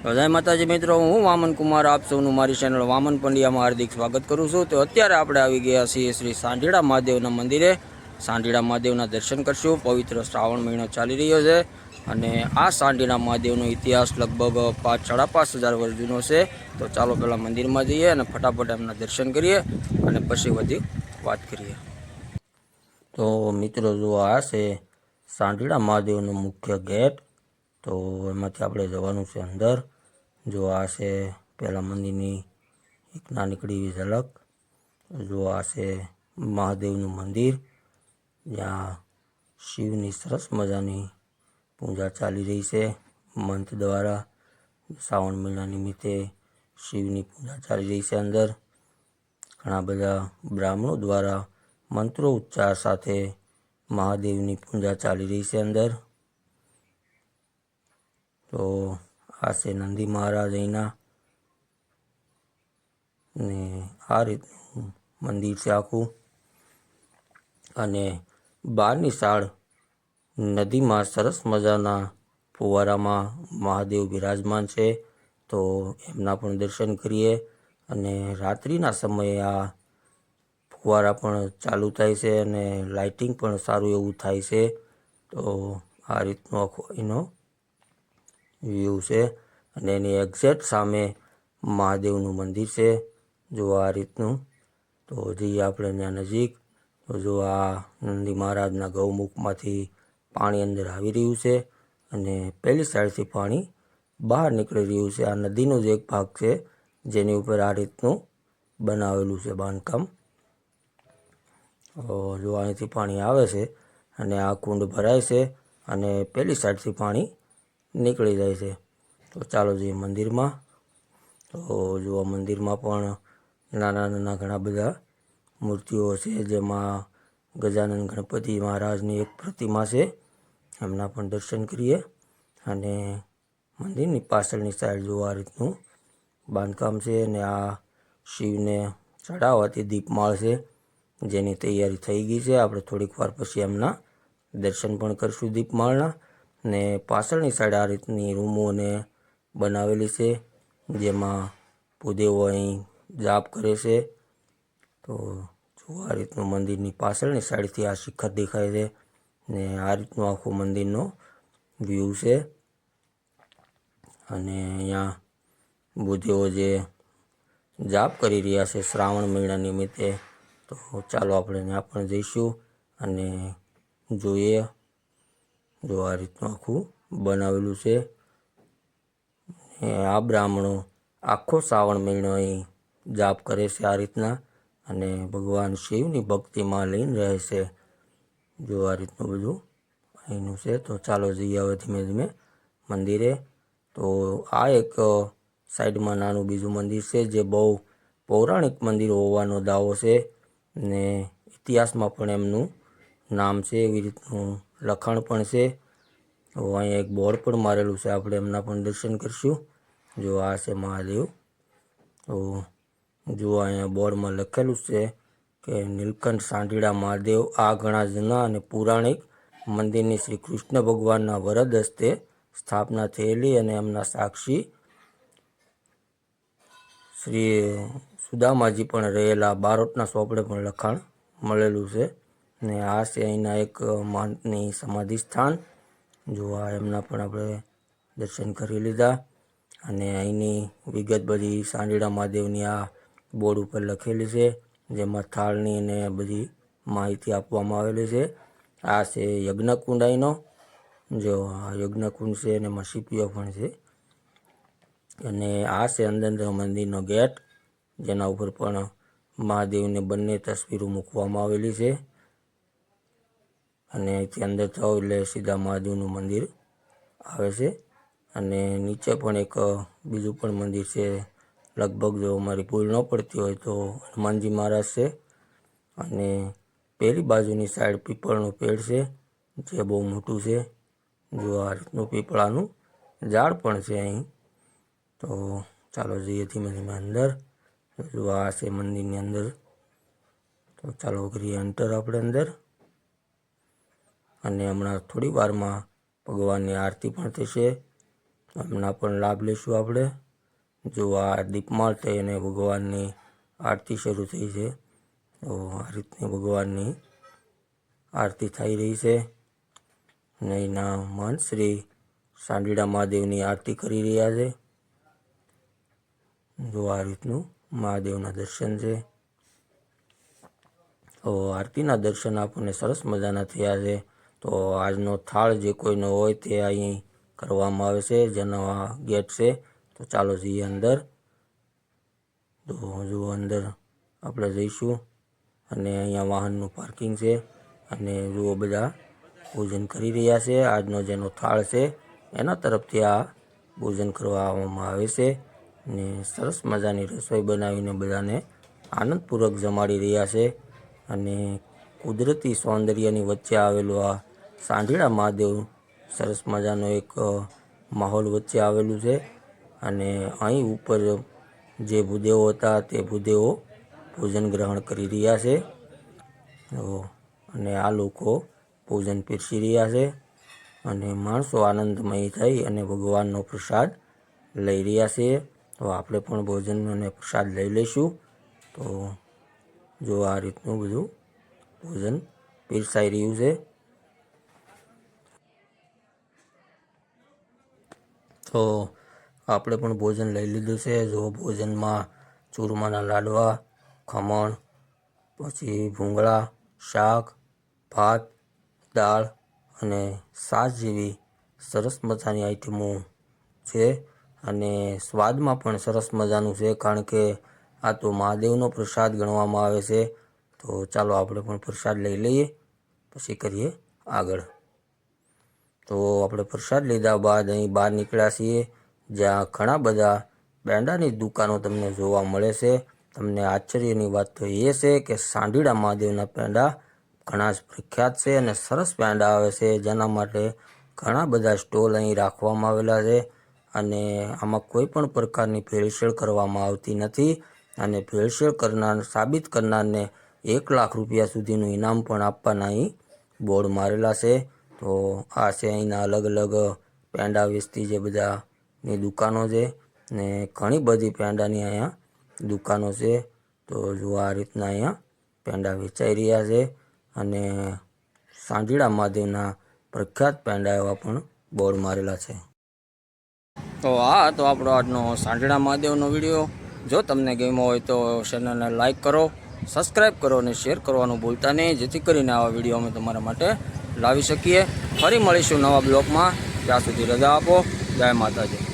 જય માતાજી મિત્રો, હું વામન કુમાર, આપ સૌનું મારી ચેનલ વામન પંડ્યામાં હાર્દિક સ્વાગત કરું છું. તો અત્યારે આપણે આવી ગયા છીએ શ્રી સાંઢીડા મહાદેવના મંદિરે. સાંઢીડા મહાદેવના દર્શન કરશું. પવિત્ર શ્રાવણ મહિનો ચાલી રહ્યો છે અને આ સાંઢીડા મહાદેવનો ઇતિહાસ લગભગ પાંચ, સાડા પાંચ હજાર વર્ષ જૂનો છે. તો ચાલો પહેલાં મંદિરમાં જઈએ અને ફટાફટ એમના દર્શન કરીએ અને પછી બધી વાત કરીએ. તો મિત્રો જો આ છે સાંઢીડા મહાદેવનો મુખ્ય ગેટ. તો એમાંથી આપણે જવાનું છે અંદર. જો આ છે પહેલાં મંદિરની એક નાનકડી એવી ઝલક. જો આ છે મહાદેવનું મંદિર, જ્યાં શિવની સરસ મજાની પૂજા ચાલી રહી છે. મંત્ર દ્વારા શ્રાવણ મહિના નિમિત્તે શિવની પૂજા ચાલી રહી છે અંદર. ઘણા બધા બ્રાહ્મણો દ્વારા મંત્રો ઉચ્ચાર સાથે મહાદેવની પૂજા ચાલી રહી છે અંદર. તો આ છે નંદી મહારાજ અહીંના. ને આ રીતનું મંદિર છે આખું. અને બહારની સાળ નદીમાં સરસ મજાના ફુવારામાં મહાદેવ બિરાજમાન છે. તો એમના પણ દર્શન કરીએ. અને રાત્રિના સમયે આ ફુવારા પણ ચાલુ થાય છે અને લાઇટિંગ પણ સારું એવું થાય છે. તો આ રીતનો આખો એનો વ્યૂ છે અને એની એક્ઝેક્ટ સામે મહાદેવનું મંદિર છે. જો આ રીતનું, તો જઈએ આપણે ત્યાં નજીક, તો જો આ નંદી મહારાજના ગૌમુખમાંથી પાણી અંદર આવી રહ્યું છે અને પહેલી સાઈડથી પાણી બહાર નીકળી રહ્યું છે. આ નદીનો જ એક ભાગ છે, જેની ઉપર આ રીતનું બનાવેલું છે બાંધકામ. જો અહીંથી પાણી આવે છે અને આ કુંડ ભરાય છે અને પહેલી સાઈડથી પાણી નીકળી જાય છે. તો ચાલો જઈએ મંદિરમાં. તો જો મંદિરમાં પણ નાના નાના ઘણા બધા મૂર્તિઓ છે, જેમાં ગજાનંદ ગણપતિ મહારાજની એક પ્રતિમા છે. એમના પણ દર્શન કરીએ અને મંદિરની પાછળની સાઈડ જો આ રીતનું બાંધકામ છે અને આ શિવને ચડાવવાથી દીપમાળ છે, જેની તૈયારી થઈ ગઈ છે. આપણે થોડીક વાર પછી એમના દર્શન પણ કરશું દીપમાળના. ને પાછળની સાઈડ આ રીતની રૂમોને બનાવેલી છે, જેમાં ભૂદેવો અહીં જાપ કરે છે. તો જો આ રીતનું મંદિરની પાછળની સાઈડથી આ શિખર દેખાય છે ને આ રીતનું આખું મંદિરનો વ્યૂ છે. અને અહીંયા ભૂદેવો જે જાપ કરી રહ્યા છે શ્રાવણ મહિના નિમિત્તે. તો ચાલો આપણે ત્યાં પણ જઈશું અને જોઈએ જો આ રીતનું આખું બનાવેલું છે. આ બ્રાહ્મણો આખો શ્રાવણ મહિનો અહીં જાપ કરે છે આ રીતના અને ભગવાન શિવની ભક્તિમાં લઈને રહે છે. જો આ રીતનું બધું અહીંનું છે તો ચાલો જઈએ હવે ધીમે ધીમે મંદિરે. તો આ એક સાઈડમાં નાનું બીજું મંદિર છે જે બહુ પૌરાણિક મંદિર હોવાનો દાવો છે ને ઇતિહાસમાં પણ એમનું નામ છે એવી રીતનું લખાણ પણ છે. અહીંયા એક બોર્ડ પણ મારેલું છે. આપણે એમના પણ દર્શન કરીશું. જો આ છે મહાદેવ. તો જો અહીંયા બોર્ડમાં લખેલું છે કે નીલકંઠ સાંઢીડા મહાદેવ આ ઘણા જૂના અને પૌરાણિક મંદિરની શ્રી કૃષ્ણ ભગવાનના વરદ હસ્તે સ્થાપના થયેલી અને એમના સાક્ષી શ્રી સુદામાજી પણ રહેલા બારોટના સોપડે પણ લખાણ મળેલું છે. ને આ છે અહીંના એક મહંતની સમાધિ સ્થાન. જો આ એમના પણ આપણે દર્શન કરી લીધા. અને અહીંની વિગત બધી સાંડીડા મહાદેવની આ બોર્ડ ઉપર લખેલી છે, જેમાં થાળની અને બધી માહિતી આપવામાં આવેલી છે. આ છે યજ્ઞકુંડ અહીંનો જો આ યજ્ઞકુંડ છે અને મસીપીઓ સીપીઓ પણ છે. અને આ છે અંદર મંદિરનો ગેટ, જેના ઉપર પણ મહાદેવની બંને તસવીરો મૂકવામાં આવેલી છે. અને અહીંથી અંદર જાઓ એટલે સીધા મહાદેવનું મંદિર આવે છે. અને નીચે પણ એક બીજું પણ મંદિર છે. લગભગ જો મારી ભૂલ ન પડતી હોય તો હનુમાનજી મહારાજ છે. અને પેલી બાજુની સાઈડ પીપળનું પેડ છે, જે બહુ મોટું છે. જો આ રીતનું પીપળાનું ઝાડ પણ છે અહીં. તો ચાલો જઈએ ધીમે ધીમે અંદર. જો આ છે મંદિરની અંદર. તો ચાલો કરીએ એન્ટર આપણે અંદર. અને હમણાં થોડી વારમાં ભગવાનની આરતી પણ થશે. એમના પણ લાભ લઈશું આપણે. જો આ દીપમાળ થઈ અને ભગવાનની આરતી શરૂ થઈ છે, તો આ રીતની ભગવાનની આરતી થઈ રહી છે. અને એના મહંત શ્રી સાંડીડા મહાદેવની આરતી કરી રહ્યા છે. જો આ રીતનું મહાદેવના દર્શન છે. તો આરતીના દર્શન આપણને સરસ મજાના થયા છે. તો આજનો થાળ જે કોઈનો હોય તે અહીં કરવામાં આવે છે, જેનો આ ગેટ છે. તો ચાલો જઈએ અંદર. તો જો અંદર, આપણે જઈશું. અને અહીંયા વાહનનું પાર્કિંગ છે. અને જુઓ બધા ભોજન કરી રહ્યા છે. આજનો જેનો થાળ છે, એના તરફથી આ ભોજન કરવામાં આવે છે. ને સરસ મજાની રસોઈ બનાવીને બધાને આનંદપૂર્વક જમાડી રહ્યા છે. અને કુદરતી સૌંદર્યની વચ્ચે આવેલું આ સાંઢીડા મહાદેવ, સરસ મજાનો એક માહોલ વચ્ચે આવેલું છે. અને અહીં ઉપર જે ભૂદેવો હતા તે ભૂદેવો ભોજન ગ્રહણ કરી રહ્યા છે. અને આ લોકો ભોજન પીરસી રહ્યા છે. અને માણસો આનંદમય થઈ અને ભગવાનનો પ્રસાદ લઈ રહ્યા છે. તો આપણે પણ ભોજન અને પ્રસાદ લઈ લઈશું. તો જો આ રીતનું બધું ભોજન પીરસાઈ રહ્યું છે. તો આપણે પણ ભોજન લઈ લીધું છે. જો ભોજનમાં ચૂરમાના લાડવા, ખમણ, પછી ભૂંગળા, શાક, ભાત, દાળ અને છાશ જેવી સરસ મજાની આઈટમો છે અને સ્વાદમાં પણ સરસ મજાનું છે કારણ કે આ તો મહાદેવનો પ્રસાદ ગણવામાં આવે છે. તો ચાલો આપણે પણ પ્રસાદ લઈ લઈએ. પછી કરીએ આગળ. તો આપણે પ્રસાદ લીધા બાદ અહીં બહાર નીકળ્યા છીએ, જ્યાં ઘણા બધા પેંડાની દુકાનો તમને જોવા મળે છે. તમને આશ્ચર્યની વાત તો એ છે કે સાંઢીડા મહાદેવના પેંડા ઘણા જ પ્રખ્યાત છે અને સરસ પેંડા આવે છે, જેના માટે ઘણા બધા સ્ટોલ અહીં રાખવામાં આવેલા છે અને આમાં કોઈ પણ પ્રકારની ભેળસેળ કરવામાં આવતી નથી અને ભેળસેળ કરનાર, સાબિત કરનારને એક લાખ રૂપિયા સુધીનું ઇનામ પણ આપવાના અહીં બોર્ડ મારેલા છે. તો આ છે અહીંના અલગ અલગ પેંડા વેચતી જે બધાની દુકાનો છે ને ઘણી બધી પેંડાની અહીંયા દુકાનો છે. તો જો આ રીતના અહીંયા પેંડા વેચાઈ રહ્યા છે અને સાંઢીડા મહાદેવના પ્રખ્યાત પેંડા એવા પણ બોર્ડ મારેલા છે. તો આ હતો આપણો આજનો સાંઢીડા મહાદેવનો વીડિયો. જો તમને ગમ્યો હોય તો ચેનલને લાઈક કરો, સબસ્ક્રાઈબ કરો અને શેર કરવાનું ભૂલતા નહીં. જેથી કરીને આવા વીડિયો અમે તમારા માટે લાવી શકીએ. ફરી મળીશું નવા બ્લોગમાં ત્યાં સુધી રજા આપો. જય માતાજી.